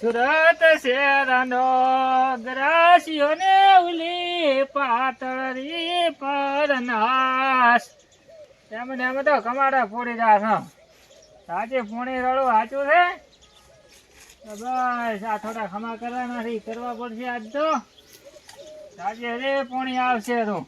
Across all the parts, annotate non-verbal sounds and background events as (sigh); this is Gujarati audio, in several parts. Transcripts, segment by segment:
સુરત શેરનો ગ્રાસીઓને ઉલી પાતળી પર નાશ. એમ ને એમ તો કમાડા પૂરી જાશ સાચે પૂણી રડું સાચું છે? બસ, આ થોડા ખમા કરવાના નથી કરવા પડશે આજ તો. સાચે રે પૂણી આવશે તો.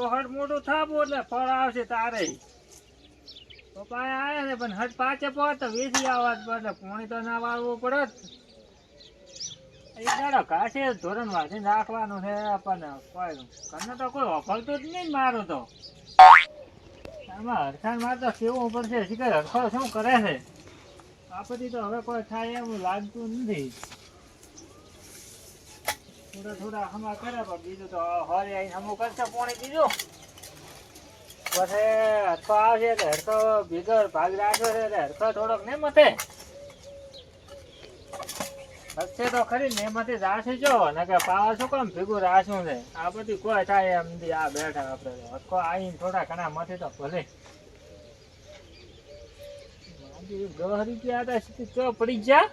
તો હટ મોટું થાપું એટલે ફળ આવશે તારે. પપ્પા આવ્યા છે, પણ હટ પાછે પહોંચ તો વેચી આવવા એટલે પોણી તો ના વાળવું પડે. એ દાડો ધોરણ વાંચીને રાખવાનું છે આપણને કોઈ તો કોઈ વફળતું જ નહીં મારું તો. આમાં હરખાણમાં તો કેવું પડશે શીખર શું કરે છે? આપતી તો હવે કોઈ થાય એવું લાગતું નથી. થોડા થોડા હમા કરે પણ બીજું તો હરે આવીને હમું કરશે, પોણી બીજું. પછી હરખો આવશે એટલે હરખો ભીગર ભાગ રાખ્યો છે એટલે હરખો થોડોક ને મથે હશે તો ખરી ને એમાંથી રાશે જો ને કે પાવા શું કામ ભેગું રાશું છે? આ બધી કોઈ થાય એમ આ બેઠા આપણે. તો. હરખો આવીને થોડા ઘણા મથે તો ભલે. ગહરી ગયા હતા, સીધી ચો પડી જા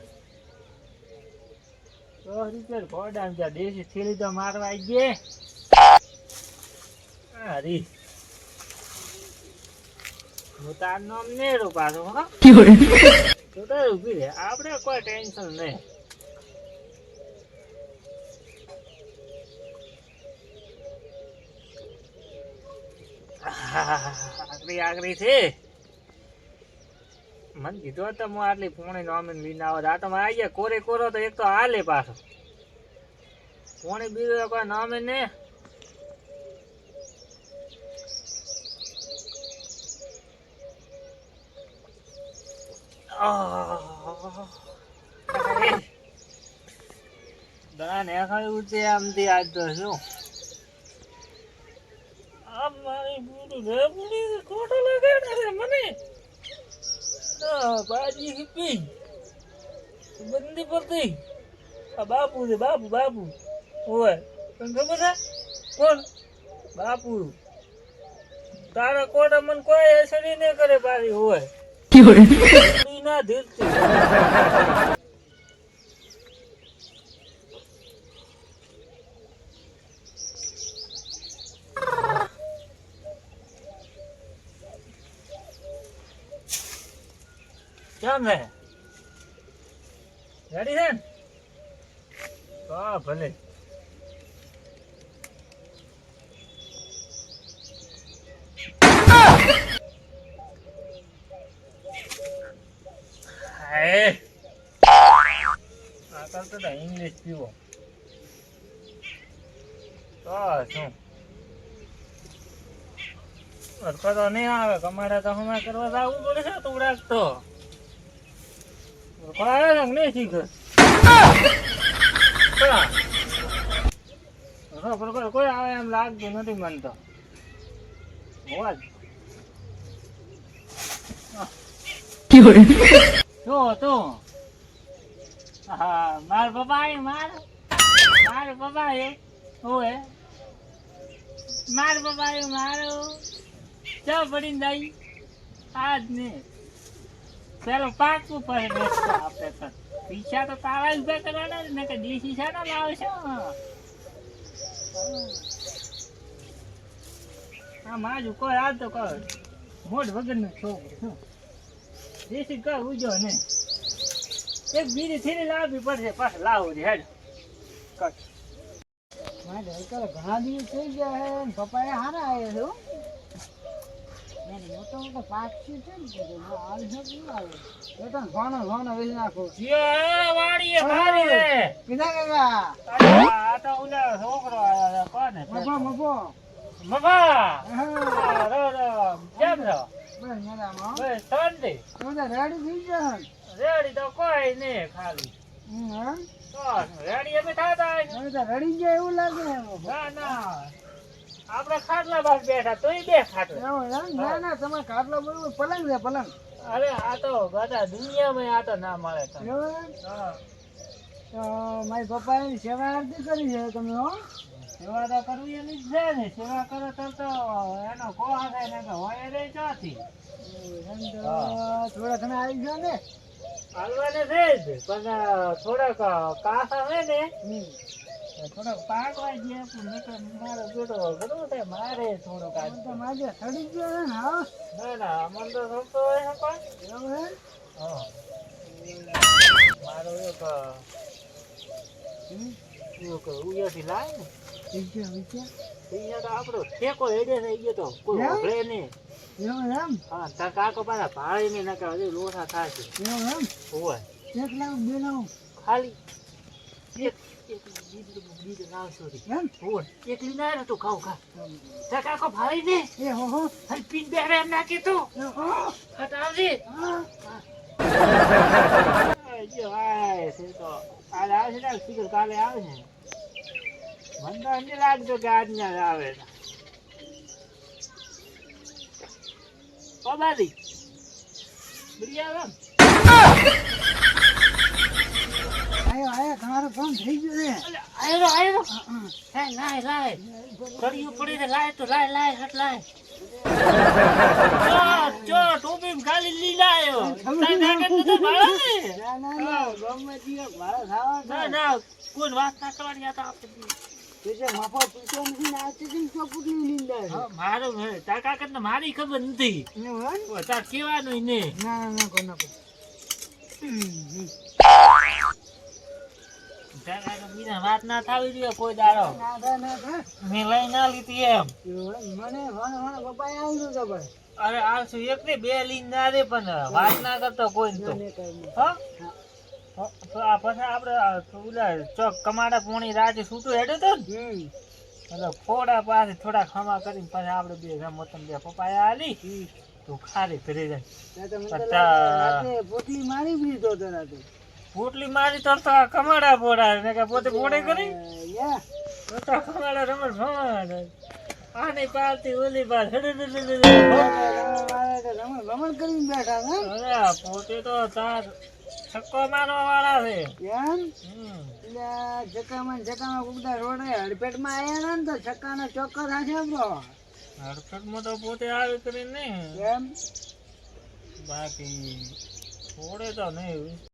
દસ રૂપિયા ઘોડા જા દેશી થેલી તો મારવા આવી ગયે અરે હું તાર નામ નેરું પાછું હા તું તો ઊભી રહે આપણે કોઈ ટેન્શન નહીં આકરી આગરી છે. મને કીધું તો હું આટલી પોણી નોમીન લઈને આવો. આ તો આવી કોરે કોરો તો એક તો હાલે પાછો. પોણી બીજું કોઈ નોમીન ને. દાન છે આમથી આજ તો શું? આ મારી રેબડી ખોટો લગાડે મને? બાજી હિપી બંદી પડતી આ બાપુ છે બાપુ બાપુ. હોય તને ખબર છે? કોણ? બાપુ. તારા કોડા મન કોઈ અસર નહીં કરે પાછી હોય (laughs) ના ધીરતી કેમ છે? રેડી છે હા ભલે તો ઇંગ્લિશ પીવો. તો શું અડકો તો નહીં આવે. કમાડા તો હમણાં કરવા તો આવવું પડે છે, તું રાખતો કે નહીં શીખે કોઈ આવે એમ લાગતું નથી મન તો. હોવા જ. હતું? હા, માર પપ્પા માર? માર પપ્પા હોવે. માર પપ્પા મારું. ચા પડીને જઈ આજ ને ચાલો પાકું પડે રસ્તો આપણે તો. પૈસા તો તારા ઊભા કરવાના ને કે દેશી છે ને લાવશો હા. માજુ કોઈ આ તો કહો મોઢ વગરનું છોકરો શું દેશી કઈ ઉજો ને. એક બીજી થેલી લાવવી પડશે પાછળ લાવો છે, હેડ. કચ્છ મારે ઘણા દિવસ થઈ ગયા હે પપ્પાએ હારા આવ્યા છે રેડી તો કોઈ નહીં ખાલી. રેડી અમે થતા રડી ગયા એવું લાગે. ના ના. આપણે ખાટલા બાર બેઠા તોય બે ખાટલા. ના ના તમે ખાટલો બોલો પલંગ છે પલંગ. અરે આ તો બધા દુનિયામાં આ તો ના મળે? હા. મારી પપ્પાની સેવા આરતી કરી છે તમે હો. સેવા તો કરવી એની જ છે ને સેવા કરો તો તો એનો કોહા થાય ને તો હોય રે ક્યાંથી થોડા ઘણા આવી ગયો ને. હાલવાને છે જ પણ થોડાક કાસા હોય ને ગયા પણ નકર મારો બેટો ઘણો થાય મારે થોડો આજ. તો માજે સડી ગયો છે ને હા? ના ના મન તો થતો હોય પણ એવું હે હા. મારો એક. એક ઉયાથી લાય ને. વિચાર અહીંયા તો આપણો ઠેકો હેડે થઈ ગયો તો. કોઈ? હોભળે નહીં. એવું એમ? હા તાર કાકો પાછા ભાળી ને નકર હજી લોઠા થાય છે એવું એમ? હોય એક લાખ બે લાખ. ખાલી એક એકલી ના રહે તું ખાવ ખા. તાર કાકો ભાળી ને? એ હો હો. હલ પીન બેરે એમ નાખી તું એ હો. હટાવજે જો આય છે તો કાલે આવે છે ને સ્પીકર કાલે આવે છે મને તો નથી લાગતો કે આજના જ આવે. ઓ બધી આવે થઈ ગયું આયરો આયરો. હે લાય લાય કડિયું પડી છે લાય તો લાય લાય હટ લાય. ચો ટોપી ખાલી લઈ લાયો ને ના? ના ના ગમે તે ભાડો ખાવા ના ના કોઈ વાત ના કરવાની આ તો આપણે. ને મારું ને મારી ખબર નથી. કેવાનું ને ના ના ના વાત ના થાવી જોઈએ કોઈ દાડો. ના ના ના ના મેં લઈ ના લીધી એમ. મને મને મને પપ્પાએ આવ્યું હતું ભાઈ અરે આ શું એક ને બે લીન ના રે પણ વાત ના કરતો કોઈ તો. મને કઈ નહીં હા? હા, તો આ પછી આપણે ઓલા ચોક કમાડા પોણી રાતે છૂટું હેડ્યું તો એટલે ફોડા પાસે થોડા ખમા કરીને પછી આપડે બે રમતમ બે પપ્પાએ આલી તું ખાલી ફરી જાય પોટલી મારી દીધો હતો રાતે. પોટલી મારી તો તો આ કમાડા પોડા ને કે પોતે પોડે કરી? તો તો કમાડા રમત ભણ નહીં પાલતી ઓલી પાલ રમણ રમણ કરીને બેઠા અરે પોતે તો તાર છક્કો મારવા વાળા છે. એમ? આ જકામાં જકામાં કુકડા રોડે હડપેટમાં આવ્યા ને તો છક્કાનો ચોક્કસ હાથે બ્રો હડપેટમાં તો પોતે આવી કરીને નહીં. એમ? બાકી થોડે તો નહીં.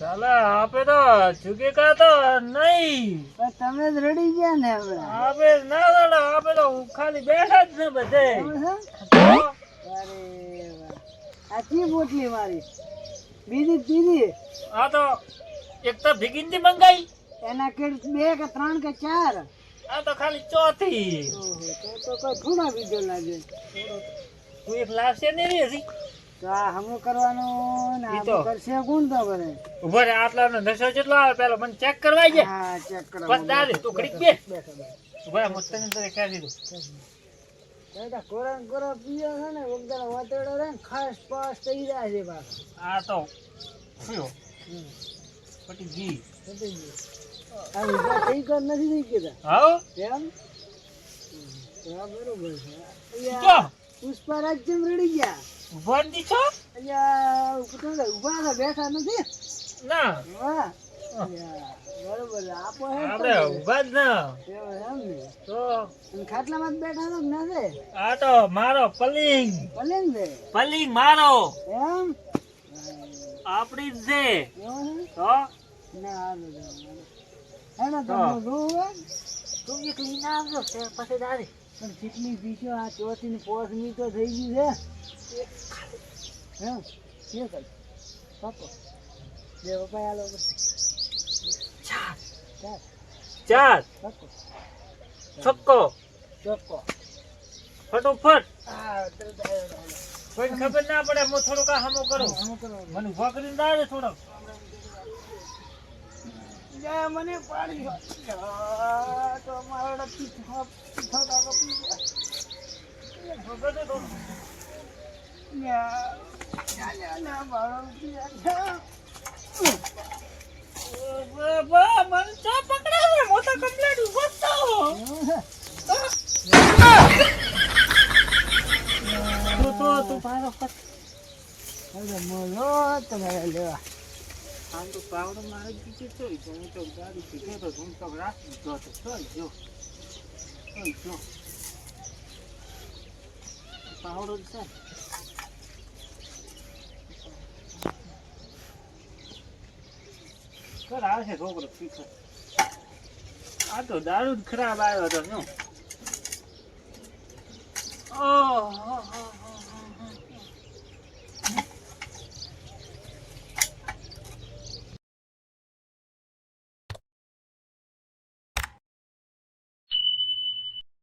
ચાલે આપે તો ચૂકી કા તો નહીં તમે જ રડી ગયા ને હવે. આપે ના દાડો આપે તો ખાલી બેઠા જ ને બધે? અરે વાહ. આ ચી પોટલી મારી? બીજી બીજી આ તો એક તો ભીગીનથી મંગાઈ. એના કે બે કે ત્રણ કે ચાર? આ તો ખાલી ચોથી. તો તો કોઈ થોડા બીજો લાગે તું એક લાવશે ને રે તો આ હમું કરવાનું ને ઈ આ તો. કરશે કોણ તો બધે ઊભો રે આટલા નો નશો જેટલો આવે? પેલો મને ચેક કરવા હા ચેક કરો બસ દાદે તું ઘડીક બે બેઠો બેઠો ઊભો રે મુસ્તને તને કહી દીધું બેટા કોરા કોરા પીયો છે ને વગદાર વાતડો રે ને ખાસ પાસ થઈ જાય છે પાછો. આ તો ફ્યો હમ. પટી ગઈ પતી ગયું. આ વિચાર થઈ કર નથી થઈ ગયા હાઉ? એમ? હમ. તો આ બરોબર છે. જો અહીંયા પુષ્પારાજ જેમ રડી ગયા. ઊભો નથી છો ઊભા બેઠા નથી. ના. બરોબર છે. આપણે ઊભા જ ના. ને. તો? ખાટલામાં જ બેઠા છો નથી? આ તો મારો પલિંગ. ને બે. પલિંગ મારો. એમ? આપણી જ છે. તો? ના તો ને તો? હા. જોઉં તું એક લઈને આવજો તે પછી દાદી પણ ચીકની પીછો આ ચોથી ને પોસમી તો થઈ ગઈ છે. હે શું કઈ પાપો બે પપ્પા આ લોકો ચાર. ચાર. છક્કો. ચોક્કો ફટોફટ. કોઈ ખબર ના પડે હું થોડુંક હમો કરું. મને ઊભા કરીને દાડે થોડોક. જાય મને પાડી તો મારો મોટા કમ્પ્લેટ ઊભો તો તું મારો પત હવે મળો તમારે લેવા આમ તો પાવડો મારે જ દીધી તોય તો હું તો ગાડી પીધો તો હું તો રાખી દીધો તો તોય જો. તોય જો પાવડો છે. કર આવશે છોકરો શીખે આ તો દારૂ ખરાબ આવ્યો હતો શું ઓહ